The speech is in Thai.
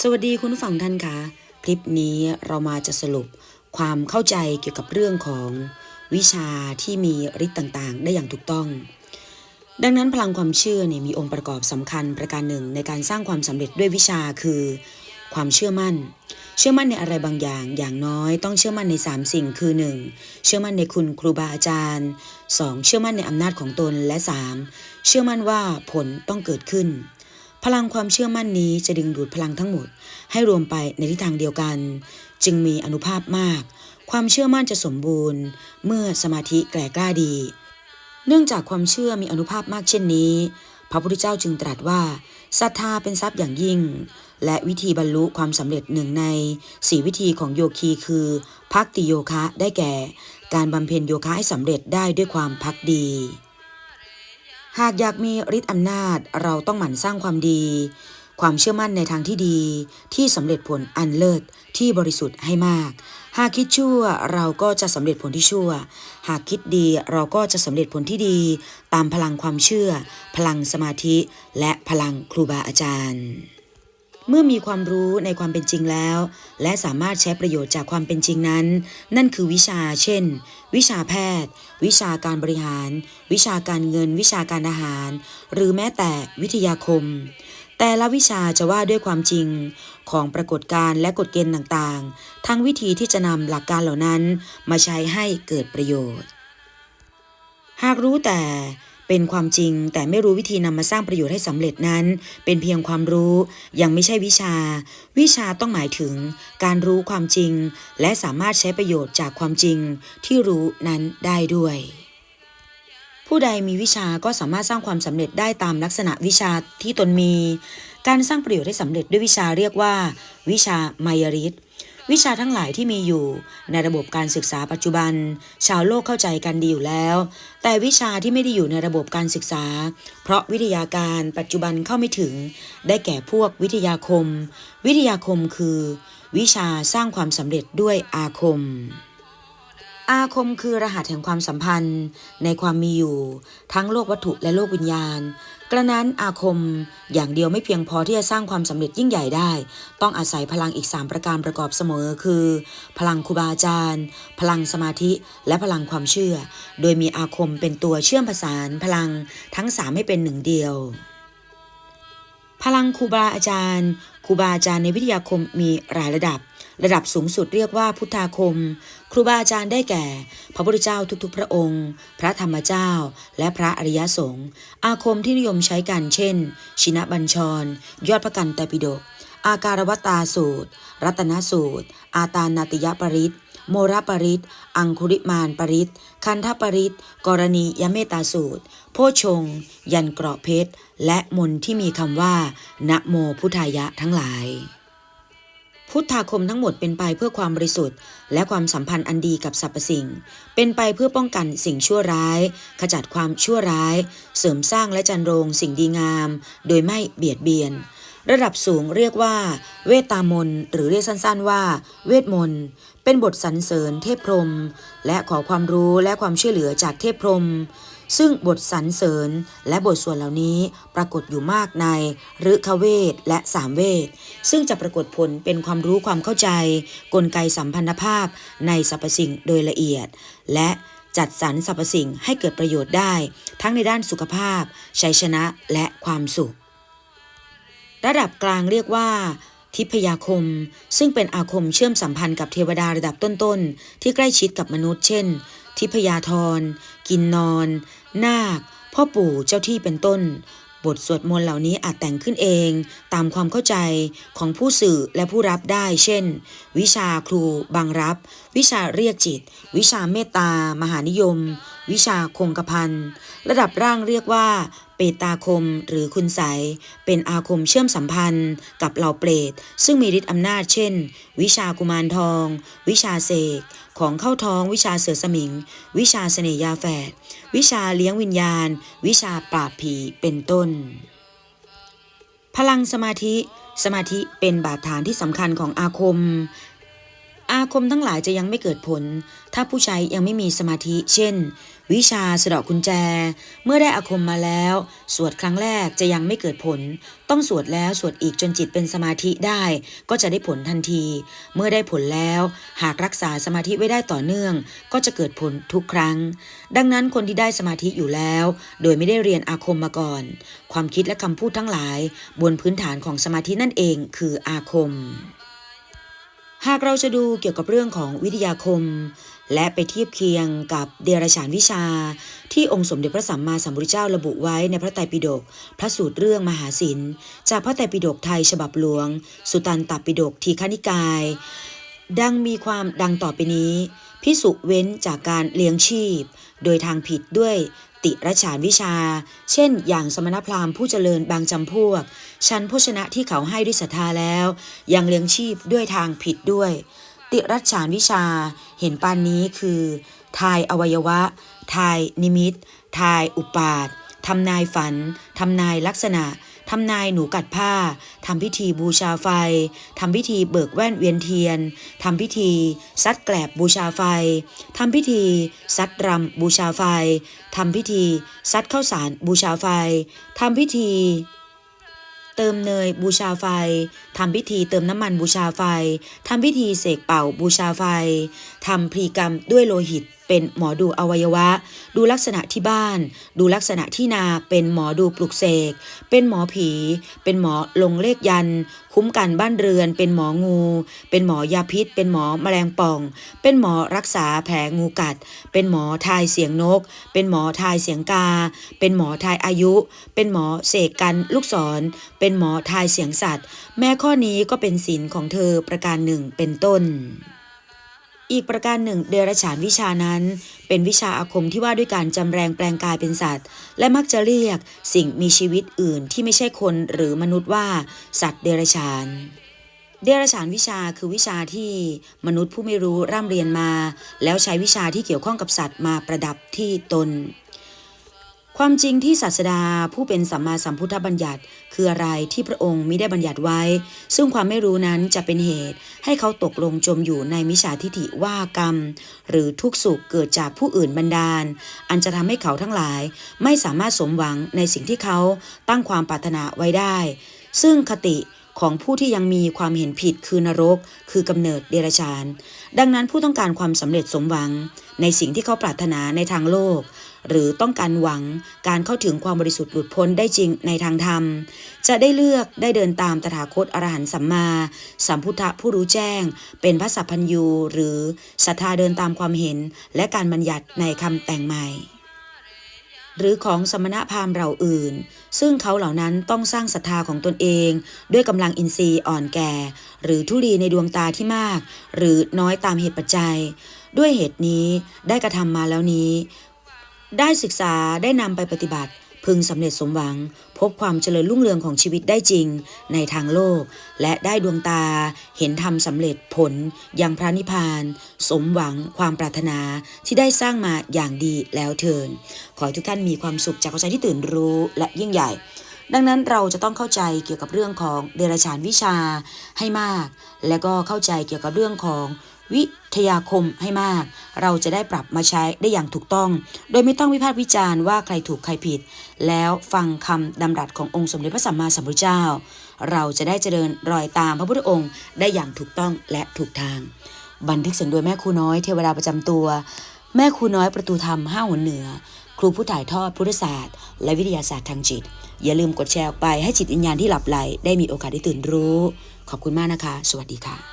สวัสดีคุณผู้ฟังท่านคะคลิปนี้เรามาจะสรุปความเข้าใจเกี่ยวกับเรื่องของวิชาที่มีฤทธิ์ต่างๆ ได้อย่างถูกต้อง ดังนั้นพลังความเชื่อเนี่ยมีองค์ประกอบสำคัญประการหนึ่งในการสร้างความสำเร็จด้วยวิชาคือ ความเชื่อมั่น เชื่อมั่นในอะไรบางอย่าง อย่างน้อยต้องเชื่อมั่นใน 3 สิ่งคือ 1. เชื่อมั่นในคุณครูบาอาจารย์ 2. เชื่อมั่นในอำนาจของตนและ 3. เชื่อมั่นว่าผลต้องเกิดขึ้น พลังความเชื่อมั่นนี้จะดึงดูดพลังทั้งหมด ให้รวมไปในทิศทางเดียวกัน จึงมีอนุภาพมาก ความเชื่อมั่นจะสมบูรณ์ เมื่อสมาธิแกร่กล้าดี เนื่องจากความเชื่อมีอนุภาพมากเช่นนี้ พระพุทธเจ้าจึงตรัสว่าศรัทธาเป็นทรัพย์อย่างยิ่ง และวิธีบรรลุความสำเร็จหนึ่งในสีวิธีของโยคีคือพักติโยคะได้แก่ การบำเพ็ญโยคะให้สำเร็จได้ด้วยความพักดี หากอยากมีฤทธิ์อำนาจเราต้องหมั่นสร้างความดี ความเชื่อมั่นในทางที่ดี ที่สำเร็จผลอันเลิศที่บริสุทธิ์ให้มาก หากคิดชั่วเราก็จะสำเร็จผลที่ชั่ว หากคิดดีเราก็จะสำเร็จผลที่ดี ตามพลังความเชื่อ พลังสมาธิ และพลังครูบาอาจารย์ เมื่อมีความรู้ในความเป็นจริงแล้ว และสามารถใช้ประโยชน์จากความเป็นจริงนั้น นั่นคือวิชา เช่น วิชาแพทย์ วิชาการบริหาร วิชาการเงิน วิชาการอาหาร หรือแม้แต่วิทยาคม แต่ละวิชาจะว่าด้วยความจริงของปรากฏการณ์และกฎเกณฑ์ต่างๆ ทั้งวิธีที่จะนำหลักการเหล่านั้นมาใช้ให้เกิดประโยชน์ หากรู้แต่ เป็นความจริง แต่ไม่รู้วิธีนำมาสร้างประโยชน์ให้สำเร็จนั้น เป็นเพียงความรู้ยังไม่ใช่วิชา วิชาต้องหมายถึง การรู้ความจริง และสามารถใช้ประโยชน์จากความจริงที่รู้นั้นได้ด้วย ผู้ใดมีวิชาก็สามารถสร้างความสำเร็จได้ตามลักษณะวิชาที่ตนมี การสร้างประโยชน์ให้สำเร็จด้วยวิชาเรียกว่า วิชามายริต วิชาทั้งหลายที่มีอยู่ ในระบบการศึกษาปัจจุบัน ชาวโลกเข้าใจกันดีอยู่แล้ว แต่วิชาที่ไม่ได้อยู่ในระบบการศึกษา เพราะวิทยาการปัจจุบันเข้าไม่ถึง ได้แก่พวกวิทยาคม วิทยาคมคือ วิชาสร้างความสำเร็จด้วยอาคมอาคมคือรหัสแห่งความสัมพันธ์ในความมีอยู่ ทั้งโลกวัตถุและโลกวิญญาณ กระนั้นอาคมอย่างเดียวไม่เพียงพอที่จะสร้างความสำเร็จยิ่งใหญ่ได้ ต้องอาศัยพลังอีก 3 ประการประกอบเสมอ คือ พลังครูบาอาจารย์ พลังสมาธิ และพลังความเชื่อ โดยมีอาคมเป็นตัวเชื่อมประสานพลังทั้ง 3 ให้เป็นหนึ่งเดียว พลังครูบาอาจารย์ครูบาอาจารย์ในวิทยาคมมีหลายระดับ ระดับสูงสุดเรียกว่าพุทธาคม ครูบาอาจารย์ได้แก่ พระพุทธเจ้าทุกๆ พระองค์ พระธรรมเจ้า และพระอริยสงฆ์อาคมที่นิยมใช้กันเช่น ชินบัญชร ยอดพระกันตปิฎกอาการวัตตาสูตร รัตนสูตร อาตานาติยปริตโมรปริตอังคุริมานปริตคันทปริตกรณียเมตาสูตร โพชง ยันเกราะเพชร และมนที่มีคำว่า นะโมพุทธายะทั้งหลาย พุทธาคมทั้งหมดเป็นไปเพื่อความบริสุทธิ์ และความสัมพันธ์อันดีกับสรรพสิ่ง เป็นไปเพื่อป้องกันสิ่งชั่วร้าย ขจัดความชั่วร้าย เสริมสร้างและจันโรงสิ่งดีงาม โดยไม่เบียดเบียน ระดับสูงเรียกว่า เวตามนหรือเรียกสั้นๆว่า เวทมนต์เป็นบทสรรเสริญเทพพรม และขอความรู้และความช่วยเหลือจากเทพพรม ซึ่งบทสรรเสริญและบทส่วนเหล่านี้ปรากฏอยู่มากในฤคเวทและสามเวท ซึ่งจะปรากฏผลเป็นความรู้ความเข้าใจ กลไกสัมพันธภาพในสรรพสิ่งโดยละเอียด และจัดสรรสรรพสิ่งให้เกิดประโยชน์ได้ ทั้งในด้านสุขภาพ ชัยชนะและความสุข ระดับกลางเรียกว่าทิพยาคม ซึ่งเป็นอาคมเชื่อมสัมพันธ์กับเทวดาระดับต้นๆ ที่ใกล้ชิดกับมนุษย์ เช่น ทิพยาธรกินนอน นาค พ่อปู่เจ้าที่เป็นต้น บทสวดมนต์เหล่านี้อาจแต่งขึ้นเอง ตามความเข้าใจของผู้สื่อและผู้รับได้ เช่น วิชาครูบางรับ วิชาเรียกจิต วิชาเมตตามหานิยม วิชาคงกระพันระดับร่างเรียกว่า เปตาคมหรือคุณไสยเป็นอาคมเชื่อมสัมพันธ์กับเหล่าเปรต ซึ่งมีฤทธิ์อำนาจเช่น วิชากุมารทอง วิชาเสก ของเข้าท้องวิชาเสือสมิง วิชาเสน่ยาแฝด วิชาเลี้ยงวิญญาณ วิชาปราบผีเป็นต้น พลังสมาธิ สมาธิเป็นบาดฐานที่สำคัญของอาคมอาคมทั้งหลายจะยังไม่เกิดผล ถ้าผู้ใช้ยังไม่มีสมาธิ เช่นวิชาสะดอกกุญแจ เมื่อได้อาคมมาแล้ว สวดครั้งแรกจะยังไม่เกิดผล ต้องสวดแล้วสวดอีกจนจิตเป็นสมาธิได้ ก็จะได้ผลทันที เมื่อได้ผลแล้ว หากรักษาสมาธิไว้ได้ต่อเนื่อง ก็จะเกิดผลทุกครั้ง ดังนั้นคนที่ได้สมาธิอยู่แล้ว โดยไม่ได้เรียนอาคมมาก่อน ความคิดและคำพูดทั้งหลาย บนพื้นฐานของสมาธินั่นเองคืออาคม หากเราจะดูเกี่ยวกับเรื่องของวิทยาคม และไปเทียบเคียงกับเดรัจฉานวิชา ที่องค์สมเด็จพระสัมมาสัมพุทธเจ้าระบุไว้ในพระไตรปิฎกพระสูตรเรื่องมหาศิลจากพระไตรปิฎกไทยฉบับหลวง สุตันตปิฎกทีฆนิกาย ดังมีความดังต่อไปนี้พิสุเว้นจากการเลี้ยงชีพ โดยทางผิดด้วย ติรฉานวิชา เช่น อย่างสมณพราหมณ์ผู้เจริญบางจำพวก ชั้นโภชนะที่เขาให้ด้วยศรัทธาแล้ว ยังเลี้ยงชีพด้วยทางผิดด้วย ติรัชานวิชา เห็นปานนี้คือ ทายอวัยวะ ทายนิมิต ทายอุปาททำนายฝัน ทำนายลักษณะ ทำนายหนูกัดผ้า ทำพิธีบูชาไฟ ทำพิธีเบิกแว่นเวียนเทียน ทำพิธี ซัดแกลบบูชาไฟ ทำพิธี ซัดรำบูชาไฟ ทำพิธี ซัดข้าวสารบูชาไฟ ทำพิธีเติมเนยบูชาไฟ ทำพิธีเติมน้ำมันบูชาไฟ ทำพิธีเสกเป่าบูชาไฟ ทำพรีกรรมด้วยโลหิต เป็นหมอดูอวัยวะ ดูลักษณะที่บ้าน ดูลักษณะที่นาเป็นหมอดูปลุกเสก เป็นหมอผี เป็นหมอลงเลขยัน คุ้มกันบ้านเรือน เป็นหมองู เป็นหมอยาพิษ เป็นหมอแมลงป่อง เป็นหมอรักษาแผลงูกัด เป็นหมอทายเสียงนก เป็นหมอทายเสียงกา เป็นหมอทายอายุ เป็นหมอเสกกันลูกศร เป็นหมอทายเสียงสัตว์ แม้ข้อนี้ก็เป็นศีลของเธอประการหนึ่งเป็นต้น อีกประการหนึ่ง เดรัจฉานวิชานั้น เป็นวิชาอาคมที่ว่าด้วยการจำแรงแปลงกายเป็นสัตว์ และมักจะเรียกสิ่งมีชีวิตอื่นที่ไม่ใช่คนหรือมนุษย์ว่า สัตว์เดรัจฉานเดรัจฉานวิชาคือวิชาที่มนุษย์ผู้ไม่รู้ร่ำเรียนมา แล้วใช้วิชาที่เกี่ยวข้องกับสัตว์มาประดับที่ตน ความจริงที่ศาสดาผู้เป็นสัมมาสัมพุทธบัญญัติ คืออะไรที่พระองค์มิได้บัญญัติไว้ ซึ่งความไม่รู้นั้นจะเป็นเหตุ ให้เขาตกลงจมอยู่ในมิจฉาทิฐิว่ากรรม หรือทุกข์สุขเกิดจากผู้อื่นบันดาล อันจะทำให้เขาทั้งหลาย ไม่สามารถสมหวังในสิ่งที่เขาตั้งความปรารถนาไว้ได้ ซึ่งคติ ของผู้ที่ยังมีความเห็นผิดคือนรก คือกำเนิดเดรัจฉาน ดังนั้นผู้ต้องการความสำเร็จสมหวัง ในสิ่งที่เขาปรารถนาในทางโลก หรือต้องการหวังการเข้าถึงความบริสุทธิ์หลุดพ้นได้จริงในทางธรรม จะได้เลือกได้เดินตามตถาคตอรหันตสัมมา สัมพุทธะผู้รู้แจ้ง เป็นพระสัพพัญญูหรือศรัทธาเดินตามความเห็นและการบัญญัติในคำแต่งใหม่ หรือของสมณพราหมณ์เหล่าอื่น ซึ่งเขาเหล่านั้นต้องสร้างศรัทธาของตนเอง ด้วยกำลังอินทรีย์อ่อนแก่ หรือทุลีในดวงตาที่มาก หรือน้อยตามเหตุปัจจัย ด้วยเหตุนี้ได้กระทำมาแล้วนี้ ได้ศึกษาได้นำไปปฏิบัติ พึงสำเร็จสมหวัง บความเจริญรุ่งเรืองของชีวิตได้จริงในทางโลก และได้ดวงตาเห็นธรรมสำเร็จผลยังพระนิพพาน สมหวังความปรารถนาที่ได้สร้างมาอย่างดีแล้วเทินขอให้ทุกท่านมีความสุขจากหัวใจที่ตื่นรู้และยิ่งใหญ่ ดังนั้นเราจะต้องเข้าใจเกี่ยวกับเรื่องของเดรัจฉานวิชาให้มาก และก็เข้าใจเกี่ยวกับเรื่องของ วิทยาคมให้มาก เราจะได้ปรับมาใช้ได้อย่างถูกต้อง โดยไม่ต้องวิพากษ์วิจารณ์ว่าใครถูกใครผิด แล้วฟังคำดำรัสขององค์สมเด็จพระสัมมาสัมพุทธเจ้า เราจะได้เจริญรอยตามพระพุทธองค์ได้อย่างถูกต้องและถูกทาง บันทึกเสียงโดยแม่ครูน้อยเทวดาประจำตัว แม่ครูน้อยประตูธรรมห้าหัวเหนือ ครูผู้ถ่ายทอดพุทธศาสตร์ และวิทยาศาสตร์ทางจิต อย่าลืมกดแชร์ออกไปให้จิตวิญญาณที่หลับไหลได้มีโอกาสได้ตื่นรู้ ขอบคุณมากนะคะ สวัสดีค่ะ